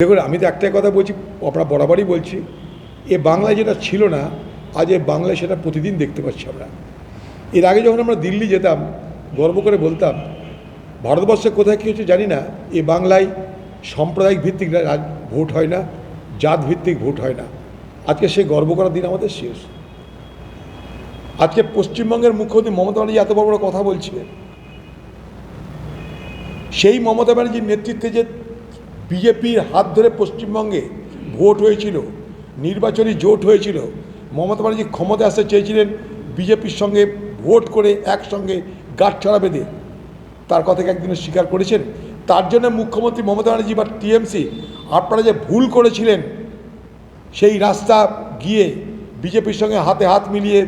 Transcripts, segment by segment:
দেখুন, আমি তো একটাই কথা বলছি, আমরা বরাবরই বলছি, এ বাংলায় যেটা ছিল না, আজ এ বাংলায় সেটা প্রতিদিন দেখতে পাচ্ছি আমরা। এর আগে যখন আমরা দিল্লি যেতাম, গর্ব করে বলতাম, ভারতবর্ষে কোথায় কী হচ্ছে জানি না, এ বাংলায় সাম্প্রদায়িক ভিত্তিক ভোট হয় না, জাত ভিত্তিক ভোট হয় না। আজকে সেই গর্ব করার দিন আমাদের শেষ। আজকে পশ্চিমবঙ্গের মুখ্যমন্ত্রী মমতা ব্যানার্জি এত বড় বড় কথা বলছে সেই মমতা ব্যানার্জির নেতৃত্বে যে বিজেপির হাত ধরে পশ্চিমবঙ্গে ভোট হয়েছিল, নির্বাচনী জোট হয়েছিল, মমতা ব্যানার্জি ক্ষমতা আসতে চেয়েছিলেন, বিজেপির সঙ্গে ভোট করে একসঙ্গে গাঁটছড়া বেঁধে। তার কথাকে একদিনে স্বীকার করেছেন? তার জন্য মুখ্যমন্ত্রী মমতা ব্যানার্জি বা টিএমসি আপনারা যে ভুল করেছিলেন, সেই রাস্তা গিয়ে বিজেপির সঙ্গে হাতে হাত মিলিয়ে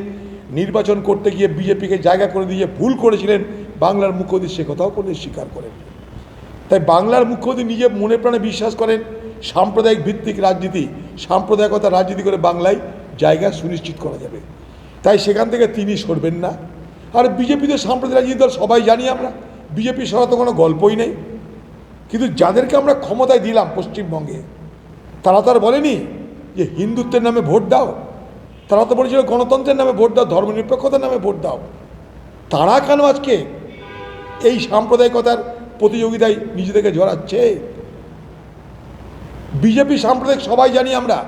নির্বাচন করতে গিয়ে বিজেপিকে জায়গা করে দিয়ে ভুল করেছিলেন, বাংলার মুখ্যমন্ত্রী সে কথাও কোনো স্বীকার করেন তাই বাংলার মুখ্যমন্ত্রী নিজে মনে প্রাণে বিশ্বাস করেন, সাম্প্রদায়িক ভিত্তিক রাজনীতি, সাম্প্রদায়িকতা রাজনীতি করে বাংলায় জায়গা সুনিশ্চিত করা যাবে। তাই সেখান থেকে তিনি সরবেন না। আর বিজেপিতে সাম্প্রদায়িক রাজনীতি দল সবাই জানি আমরা। বিজেপি ছাড়া তো কোনো গল্পই নেই। কিন্তু যাদেরকে আমরা ক্ষমতায় দিলাম পশ্চিমবঙ্গে, তারা তো আর বলেনি যে হিন্দুত্বের নামে ভোট দাও। তারা তো বলেছিল গণতন্ত্রের নামে ভোট দাও, ধর্মনিরপেক্ষতার নামে ভোট দাও। তারা কেন আজকে এই সাম্প্রদায়িকতার প্রতিযোগিতায় নিজেদেরকে জড়াচ্ছে। বিজেপি, সাম্প্রদায়িক সবাই জানি আমরা,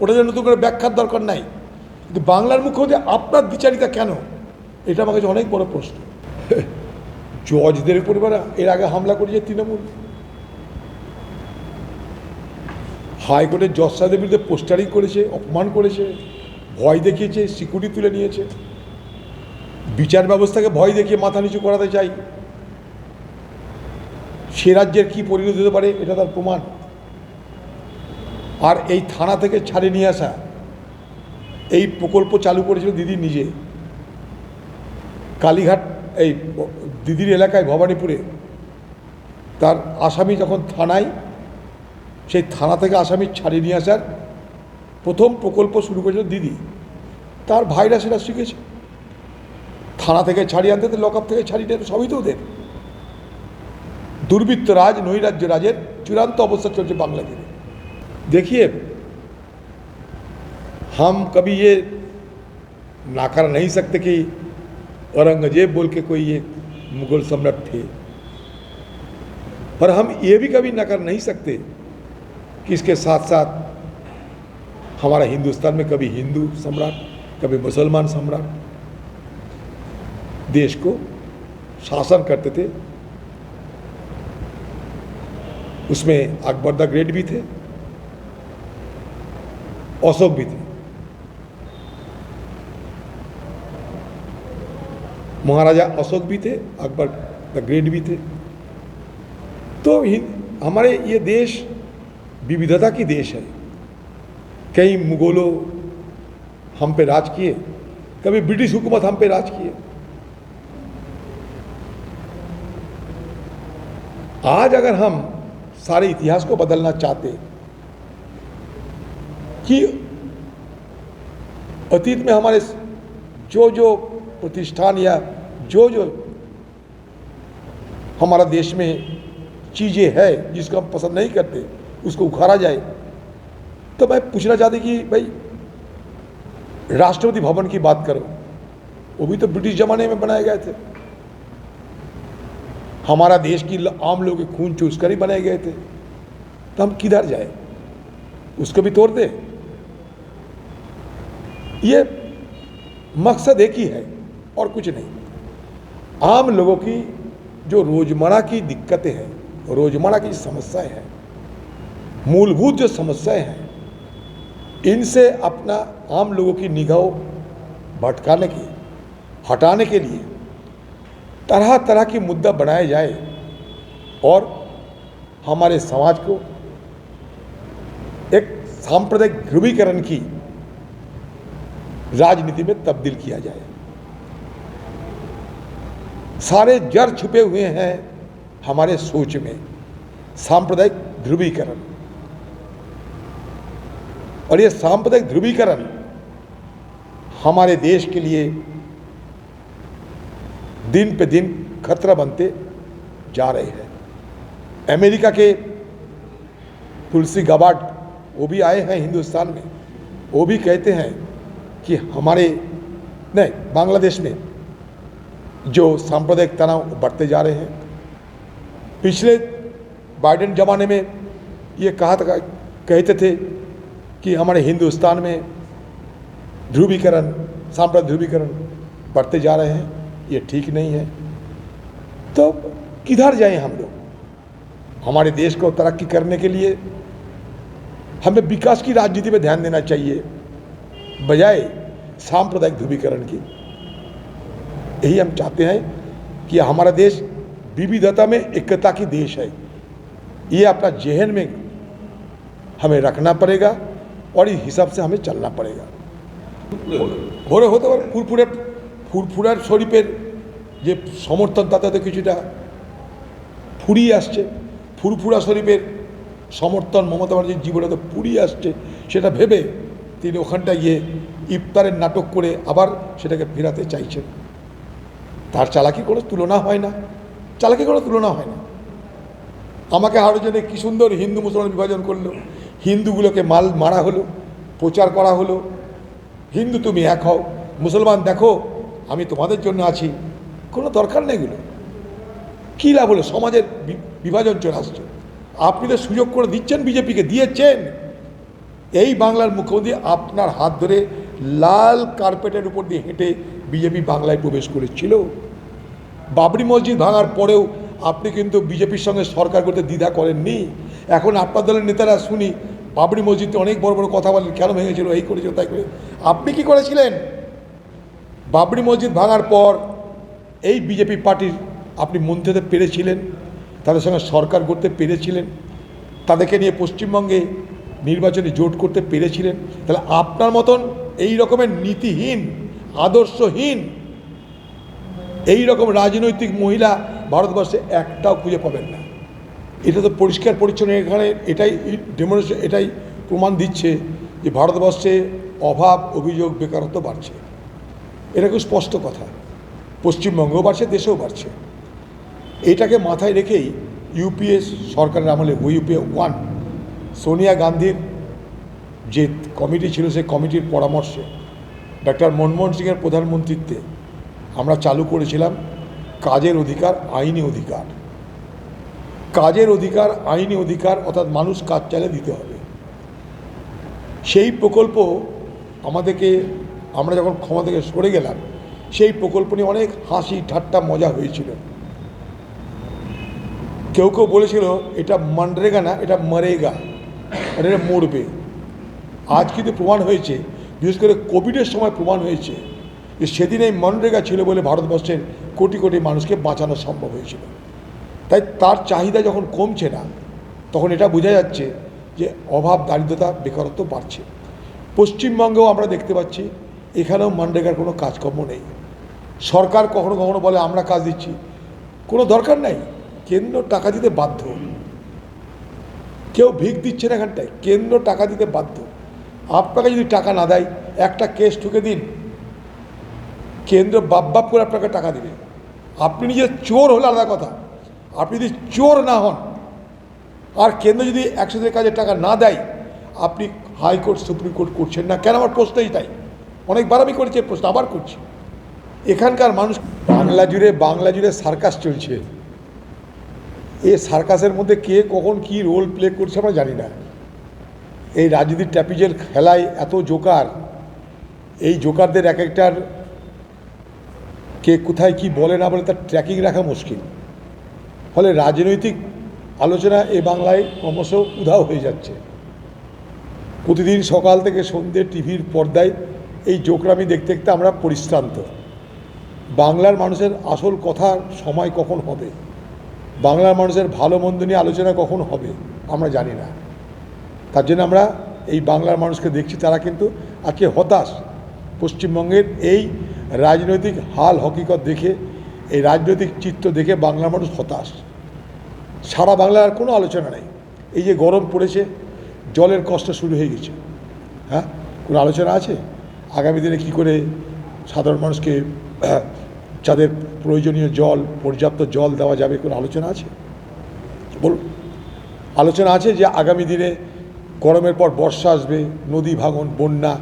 ওটা যে নতুন করে ব্যাখ্যার দরকার নাই। কিন্তু বাংলার মুখ্যমন্ত্রী আপনার বিচারিতা কেন? এটা আমার কাছে অনেক বড় প্রশ্ন। জজদের উপর এবার এর আগে হামলা করেছে তৃণমূল। হাইকোর্টের জজ সাহেবের বিরুদ্ধে পোস্টারিং করেছে, অপমান করেছে, ভয় দেখিয়েছে, সিকিউরিটি তুলে নিয়েছে। বিচার ব্যবস্থাকে ভয় দেখিয়ে মাথা নিচু করাতে চাই। সে রাজ্যের কী পরিণতি হতে পারে, এটা তার প্রমাণ। আর এই থানা থেকে ছাড়ে নিয়ে আসা, এই প্রকল্প চালু করেছিল দিদি নিজে। কালীঘাট, এই দিদির এলাকায় ভবানীপুরে। তার আসামি যখন থানায়, সেই থানা থেকে আসামি ছাড়িয়ে নিয়ে আসার প্রথম প্রকল্প শুরু করেছিল দিদি। তার ভাইরা সেটা শিখেছে। থানা থেকে ছাড়িয়ে আনতে লক আপ থেকে ছাড়িয়ে সবই তো ওদের। দুর্বৃত্ত রাজ নৈরাজ্য রাজের চূড়ান্ত অবস্থা চলছে বাংলা জুড়ে देखिए हम कभी ये नाकार नहीं सकते कि औरंगजेब बोल के कोई ये मुगल सम्राट थे और हम ये भी कभी नकार नहीं सकते कि इसके साथ साथ हमारा हिंदुस्तान में कभी हिंदू सम्राट कभी मुसलमान सम्राट देश को शासन करते थे उसमें अकबर द ग्रेट भी थे, अशोक भी थे। महाराजा अशोक भी थे, अकबर द ग्रेट भी थे। तो हमारे ये देश विविधता की देश है। कई मुगलों हम पे राज किए, कभी ब्रिटिश हुकूमत हम पे राज किए। आज अगर हम सारे इतिहास को बदलना चाहते कि अतीत में हमारे जो जो प्रतिष्ठान या जो जो हमारा देश में चीज़ें है जिसको हम पसंद नहीं करते, उसको उखाड़ा जाए तो मैं पूछना चाहती कि भाई, राष्ट्रपति भवन की बात करो। वो भी तो ब्रिटिश ज़माने में बनाए गए थे। हमारा देश की आम लोग के खून चूस कर ही बनाए गए थे। तो हम किधर जाए? उसको भी तोड़ दे? ये मकसद एक ही है और कुछ नहीं। आम लोगों की जो रोज़मर्रा की दिक्कतें हैं, रोज़मर्रा की समस्याएँ हैं, मूलभूत जो समस्याएँ हैं, इनसे अपना आम लोगों की निगाह भटकाने की हटाने के लिए तरह तरह की मुद्दा बनाए जाए और हमारे समाज को एक सांप्रदायिक ध्रुवीकरण की राजनीति में तब्दील किया जाए। सारे जड़ छुपे हुए हैं हमारे सोच में, सांप्रदायिक ध्रुवीकरण। और ये सांप्रदायिक ध्रुवीकरण हमारे देश के लिए दिन पे दिन खतरा बनते जा रहे हैं। अमेरिका के तुलसी गबाट, वो भी आए हैं हिंदुस्तान में। वो भी कहते हैं कि हमारे, नहीं, बांग्लादेश में जो सांप्रदायिक तनाव बढ़ते जा रहे हैं। पिछले बाइडेन जमाने में ये कहा था, कहते थे कि हमारे हिंदुस्तान में ध्रुवीकरण, सांप्रदायिक ध्रुवीकरण बढ़ते जा रहे हैं। ये ठीक नहीं है तो किधर जाएँ हम लोग? हमारे देश को तरक्की करने के लिए हमें विकास की राजनीति पर ध्यान देना चाहिए, बजाय सांप्रदायिक ध्रुवीकरण की। यही हम चाहते हैं कि हमारा देश विविधता में एकता की देश है। ये अपना जहन में हमें रखना पड़ेगा और इस हिसाब से हमें चलना पड़ेगा। हो रहे हो तो पूरे पूरे ফুরফুরার শরীফের যে সমর্থন, তাতে কিছুটা ফুরিয়ে আসছে। ফুরফুরা শরীফের সমর্থন মমতা ব্যানার্জির জীবনে তো ফুরিয়ে আসছে, সেটা ভেবে তিনি ওখানটা গিয়ে ইফতারের নাটক করে আবার সেটাকে ফেরাতে চাইছেন। তার চালাকি কোনো তুলনা হয় না। চালাকি কোনো তুলনা হয় না। আমাকে আরও জন্য কী সুন্দর হিন্দু মুসলমান বিভাজন করল। হিন্দুগুলোকে মাল মারা হলো, প্রচার করা হলো। হিন্দু তুমি এক হও, মুসলমান দেখো আমি তোমাদের জন্য আছি। কোনো দরকার নেই এগুলো। কী লাভ হলো? সমাজের বিভাজন চলে আসছে। আপনি তো সুযোগ করে দিচ্ছেন, বিজেপিকে দিয়েছেন। এই বাংলার মুখ্যমন্ত্রী আপনার হাত ধরে লাল কার্পেটের উপর দিয়ে হেঁটে বিজেপি বাংলায় প্রবেশ করেছিল। বাবরি মসজিদ ভাঙার পরেও আপনি কিন্তু বিজেপির সঙ্গে সরকার করতে দ্বিধা করেননি। এখন আপনার দলের নেতারা শুনি, বাবরি মসজিদে অনেক বড় বড় কথা বলেন, কেন ভেঙেছিল, এই করেছিল, তাই করে। আপনি কি করেছিলেন? বাবরি মসজিদ ভাঙার পর এই বিজেপি পার্টির আপনি মন্ত্রী হতে পেরেছিলেন, তাদের সঙ্গে সরকার করতে পেরেছিলেন, তাদেরকে নিয়ে পশ্চিমবঙ্গে নির্বাচনে জোট করতে পেরেছিলেন, তাহলে আপনার মতন এই রকমের নীতিহীন, আদর্শহীন, এই রকম রাজনৈতিক মহিলা ভারতবর্ষে একটাও খুঁজে পাবেন না। এটা তো পরিষ্কার পরিচ্ছন্ন, এখানে এটাই ডেমনস্ট্রে এটাই প্রমাণ দিচ্ছে যে ভারতবর্ষে অভাব, অভিযোগ, বেকারত্ব বাড়ছে। এটা খুব স্পষ্ট কথা। পশ্চিমবঙ্গেও বাড়ছে, দেশেও বাড়ছে। এটাকে মাথায় রেখেই ইউপিএ সরকারের আমলে ইউপিএ ওয়ান, সোনিয়া গান্ধীর যে কমিটি ছিল, সেই কমিটির পরামর্শে ডক্টর মনমোহন সিংয়ের প্রধানমন্ত্রীত্বে আমরা চালু করেছিলাম কাজের অধিকার, আইনি অধিকার। কাজের অধিকার, আইনি অধিকার, অর্থাৎ মানুষ কাজ চালে দিতে হবে। সেই প্রকল্প আমাদেরকে আমরা যখন ক্ষমা থেকে সরে গেলাম, সেই প্রকল্প নিয়ে অনেক হাসি, ঠাট্টা, মজা হয়েছিল। কেউ কেউ বলেছিল, এটা মানরেগা না, এটা মরেগা, এটা মরবে। আজ কিন্তু প্রমাণ হয়েছে, বিশেষ করে কোভিডের সময় প্রমাণ হয়েছে যে সেদিন এই মনরেগা ছিল বলে ভারতবর্ষের কোটি কোটি মানুষকে বাঁচানো সম্ভব হয়েছিল। তাই তার চাহিদা যখন কমছে না, তখন এটা বোঝা যাচ্ছে যে অভাব, দারিদ্রতা, বেকারত্ব বাড়ছে। পশ্চিমবঙ্গেও আমরা দেখতে পাচ্ছি এখানেও মনরেগার কোনো কাজকর্ম নেই। সরকার কখনো কখনো বলে, আমরা কাজ দিচ্ছি। কোনো দরকার নাই। কেন্দ্র টাকা দিতে বাধ্য। কেউ ভিক দিচ্ছে না এখানটায়। কেন্দ্র টাকা দিতে বাধ্য। আপনাকে যদি টাকা না দেয়, একটা কেস ঠুকে দিন। কেন্দ্র বাপ বাপ করে আপনাকে টাকা দেবে। আপনি নিজে চোর হলে আলাদা কথা। আপনি যদি চোর না হন, আর কেন্দ্র যদি একশো দিনের কাজে টাকা না দেয়, আপনি হাইকোর্ট, সুপ্রিম কোর্ট করছেন না। কেন আমার প্রশ্নই তাই? অনেকবার আমি করেছি প্রশ্ন আবার করছি। এখানকার মানুষ বাংলা জুড়ে বাংলা জুড়ে সার্কাস চলছে। এই সার্কাসের মধ্যে কে কখন কি রোল প্লে করছে আমরা জানি না। এই রাজনীতির ট্যাপিজের খেলায় এত জোকার, এই জোকারদের এক একটার কে কোথায় কি বলে না বলে তার ট্র্যাকিং রাখা মুশকিল। ফলে রাজনৈতিক আলোচনা এ বাংলায় ক্রমশ উধাও হয়ে যাচ্ছে। প্রতিদিন সকাল থেকে সন্ধ্যে টিভির পর্দায় এই জোকরামি দেখতে দেখতে আমরা পরিশ্রান্ত। বাংলার মানুষের আসল কথার সময় কখন হবে? বাংলার মানুষের ভালো মন্দ নিয়ে আলোচনা কখন হবে? আমরা জানি না। তার জন্য আমরা এই বাংলার মানুষকে দেখছি, তারা কিন্তু আজকে হতাশ। পশ্চিমবঙ্গের এই রাজনৈতিক হাল হকিকত দেখে, এই রাজনৈতিক চিত্র দেখে বাংলার মানুষ হতাশ। সারা বাংলার আর কোনো আলোচনা নেই। এই যে গরম পড়েছে, জলের কষ্ট শুরু হয়ে গেছে। হ্যাঁ কোনো আলোচনা আছে? আগামী দিনে কি করে সাধারণ মানুষকে, যাদের প্রয়োজনীয় জল, পর্যাপ্ত জল দেওয়া যাবে কোনো আলোচনা আছে? বলুন। আলোচনা আছে যে আগামী দিনে গরমের পর বর্ষা আসবে, নদী ভাঙন, বন্যা।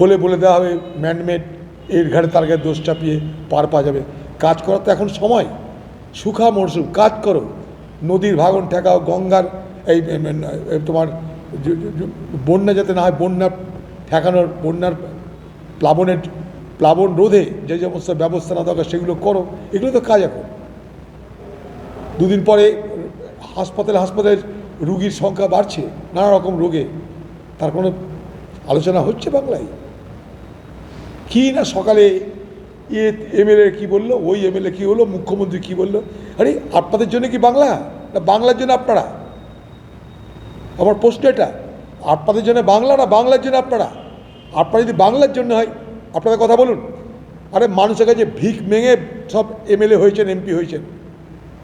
হলে বলে দেওয়া হবে ম্যানমেড এর ঘাড়ে তার ঘাড়ে দোষ চাপিয়ে পার পাওয়া যাবে। কাজ করার তো এখন সময়। সুখা মরশুম, কাজ করো। নদীর ভাঙন ঠেকাও, গঙ্গার এই তোমার বন্যা যাতে না হয়, বন্যা ঠেকানোর বন্যার প্লাবনের, প্লাবন রোধে যে সমস্ত ব্যবস্থা না দরকার সেগুলো করো, এগুলো তো কাজ এখন। দুদিন পরে হাসপাতালে হাসপাতালে রুগীর সংখ্যা বাড়ছে, নানা রকম রোগে। তার কোনো আলোচনা হচ্ছে বাংলায়? কি না সকালে এ এমএলএ কী বলল, ওই এমএলএ কী হলো, মুখ্যমন্ত্রী কী বলল? আরে, আপনাদের জন্য কি বাংলা? না, বাংলার জন্য আপনারা? আমার প্রশ্ন এটা। আপনাদের জন্য বাংলা না, বাংলার জন্য আপনারা? আপনারা যদি বাংলার জন্য হয়, আপনাদের কথা বলুন। আরে মানুষের কাছে ভিক মেঙে সব এমএলএ হয়েছেন, এমপি হয়েছেন।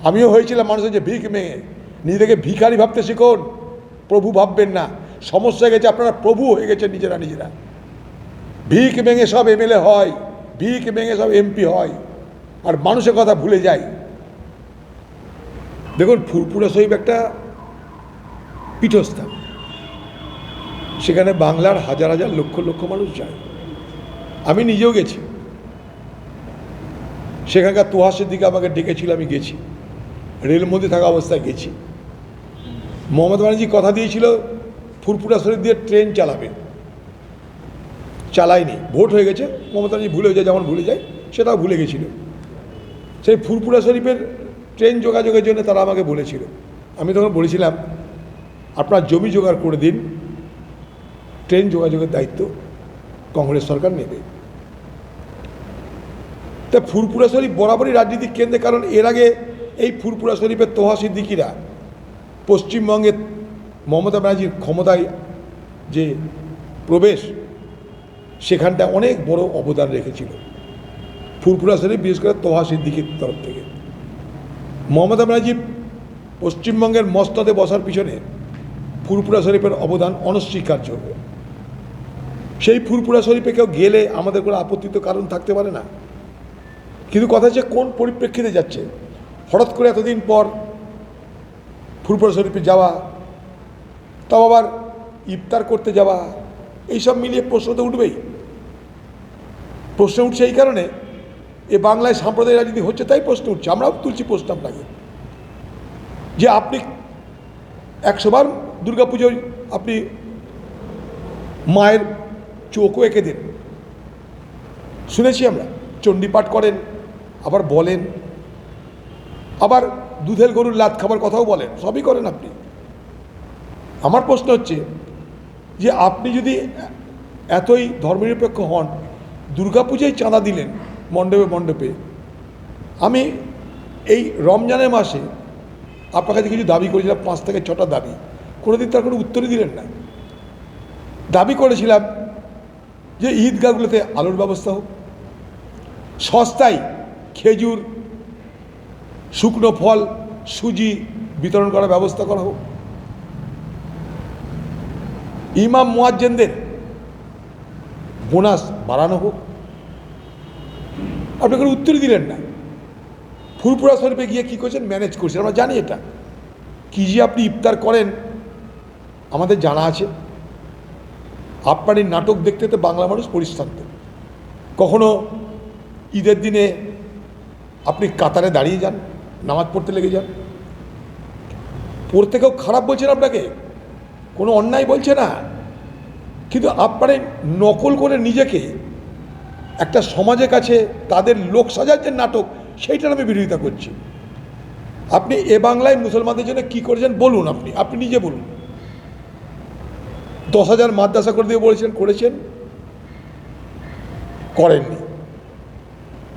আমিও হয়েছিলাম মানুষের যে ভিক মেঙে। নিজেদেরকে ভিখারি ভাবতে শিখুন। প্রভু ভাববেন না। সমস্যা গেছে, আপনারা প্রভু হয়ে গেছেন নিজেরা নিজেরা। ভিক ভেঙে সব এমএলএ হয়, ভিক ভেঙে সব এমপি হয়। আর মানুষের কথা ভুলে যায় দেখুন ফুরপুরা শহীদ একটা পীঠস্থান। সেখানে বাংলার হাজার হাজার লক্ষ লক্ষ মানুষ যায়। আমি নিজেও গেছি। সেখানকার তোহাসের দিকে আমাকে ডেকেছিল, আমি গেছি। রেলমন্ত্রী থাকা অবস্থায় গেছি। মমতা ব্যানার্জি কথা দিয়েছিল, ফুরফুরা শরীর দিয়ে ট্রেন চালাবে। চালায়নি, ভোট হয়ে গেছে। মমতা ব্যানার্জি ভুলে যায়, যেমন ভুলে যায়, সেটাও ভুলে গেছিল। সেই ফুরফুরা শরীফের ট্রেন যোগাযোগের জন্য তারা আমাকে বলেছিল। আমি তখন বলেছিলাম, আপনার জমি জোগাড় করে দিন ট্রেন যোগাযোগের দায়িত্ব কংগ্রেস সরকার নেবে। তা ফুরপুরা শরীফ বরাবরই রাজনীতির কেন্দ্রে, কারণ এর আগে এই ফুরপুরা শরীফের তোহা সিদ্দিকিরা পশ্চিমবঙ্গে মমতা ব্যানার্জির ক্ষমতায় যে প্রবেশ, সেখানটা অনেক বড় অবদান রেখেছিল। ফুরপুরা শরীফ, বিশেষ করে তোহা সিদ্দিকির তরফ থেকে। মমতা ব্যানার্জি পশ্চিমবঙ্গের মস্তদে বসার পিছনে ফুরপুরা শরীফের অবদান অনস্বীকার্য। সেই ফুরপুরা শরীফে কেউ গেলে আমাদের কোনো আপত্তিত কারণ থাকতে পারে না। কিন্তু কথা হচ্ছে কোন পরিপ্রেক্ষিতে যাচ্ছে? হঠাৎ করে এতদিন পর ফুরপুরা শরীফে যাওয়া, তাও আবার ইফতার করতে যাওয়া, এইসব মিলিয়ে প্রশ্ন তো উঠবেই। প্রশ্ন উঠছে এই কারণে, এ বাংলায় সাম্প্রদায়িক রাজনীতি হচ্ছে তাই প্রশ্ন উঠছে, আমরাও তুলছি প্রশ্ন আপনাকে। যে আপনি একশোবার দুর্গাপুজোয় আপনি মায়ের চোখও এঁকে দিন। শুনেছি আমরা চণ্ডীপাঠ করেন, আবার বলেন। আবার দুধের গরুর লাত খাবার কথাও বলেন, সবই করেন আপনি। আমার প্রশ্ন হচ্ছে যে আপনি যদি এতই ধর্মনিরপেক্ষ হন দুর্গাপূজায় চাঁদা দিলেন মণ্ডপে মণ্ডপে, আমি এই রমজানের মাসে আপনার কাছে কিছু দাবি করেছিলাম, পাঁচ থেকে ছটা দাবি। কোনোদিন তার কোনো উত্তরই দিলেন না। দাবি করেছিলাম যে ঈদগাহগুলোতে আলোর ব্যবস্থা হোক, সস্তায় খেজুর, শুকনো ফল, সুজি বিতরণ করার ব্যবস্থা করা হোক। ইমাম মোয়াজ্জেনদের বোনাস বাড়ানো হোক। আপনি কোনো উত্তরই দিলেন না। ফুরপুরা শরীফে গিয়ে কী করছেন? ম্যানেজ করছেন। আমরা জানি এটা। কী যে আপনি ইফতার করেন, আমাদের জানা আছে। আপনার নাটক দেখতে তো বাংলা মানুষ পরিশ্রান্ত কখনো ঈদের দিনে আপনি কাতারে দাঁড়িয়ে যান, নামাজ পড়তে লেগে যান। পড়তে কেউ খারাপ বলছেন আপনাকে, কোনো অন্যায় বলছে না। কিন্তু আপনার নকল করে নিজেকে একটা সমাজের কাছে তাদের লোক সাজার যে নাটক, সেইটার আমি বিরোধিতা করছি। আপনি এ বাংলায় মুসলমানদের জন্য কী করেছেন, বলুন আপনি আপনি নিজে বলুন। দশ হাজার মাদ্রাসা করে দিয়ে বলেছেন, করেছেন? করেননি।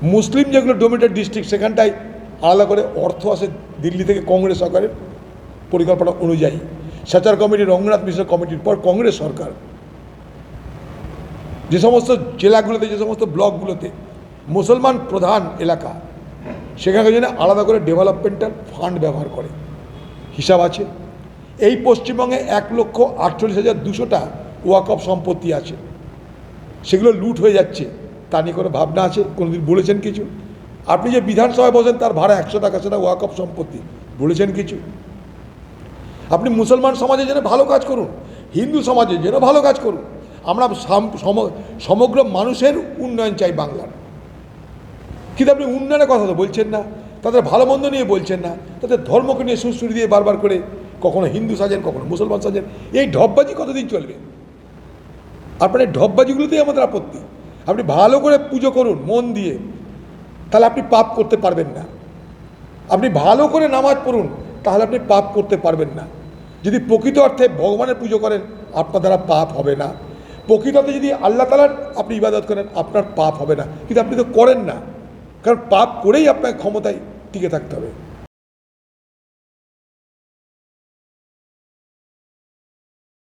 মুসলিম যেগুলো ডোমিনেটেড ডিস্ট্রিক্ট, সেখানটায় আলাদা করে অর্থ আসে দিল্লি থেকে কংগ্রেস সরকারের পরিকল্পনা অনুযায়ী। সাচার কমিটি, রঙ্গনাথ মিশ্র কমিটির পর কংগ্রেস সরকার। যে সমস্ত জেলাগুলোতে, যে সমস্ত ব্লকগুলোতে মুসলমান প্রধান এলাকা সেখানকার জন্য আলাদা করে ডেভেলপমেন্টাল ফান্ড ব্যবহার করে। হিসাব আছে। এই পশ্চিমবঙ্গে এক লক্ষ আটচল্লিশ হাজার দুশোটা ওয়াকফ সম্পত্তি আছে। সেগুলো লুট হয়ে যাচ্ছে। তা নিয়ে কোনো ভাবনা আছে? কোনোদিন বলেছেন কিছু? আপনি যে বিধানসভায় বসেন, তার ভাড়া একশো টাকা সেটা ওয়াকফ সম্পত্তি। বলেছেন কিছু? আপনি মুসলমান সমাজের জন্য ভালো কাজ করুন। হিন্দু সমাজের জন্য ভালো কাজ করুন। আমরা সমগ্র মানুষের উন্নয়ন চাই বাংলার। কিন্তু আপনি উন্নয়নের কথা তো বলছেন না। তাদের ভালো মন্দ নিয়ে বলছেন না। তাদের ধর্মকে নিয়ে সুশ্রী দিয়ে বারবার করে কখনো হিন্দু সাজেন, কখনো মুসলমান সাজেন, এই ঢপবাজি কতদিন চলবে? আপনার এই ঢপবাজিগুলোতেই আমাদের আপত্তি। আপনি ভালো করে পুজো করুন, মন দিয়ে। তাহলে আপনি পাপ করতে পারবেন না। আপনি ভালো করে নামাজ পড়ুন, তাহলে আপনি পাপ করতে পারবেন না। যদি প্রকৃত অর্থে ভগবানের পুজো করেন, আপনার দ্বারা পাপ হবে না। প্রকৃত অর্থে যদি আল্লাহ তালার আপনি ইবাদত করেন, আপনার পাপ হবে না। কিন্তু আপনি তো করেন না। কারণ পাপ করেই আপনার ক্ষমতায় টিকে থাকতে হবে।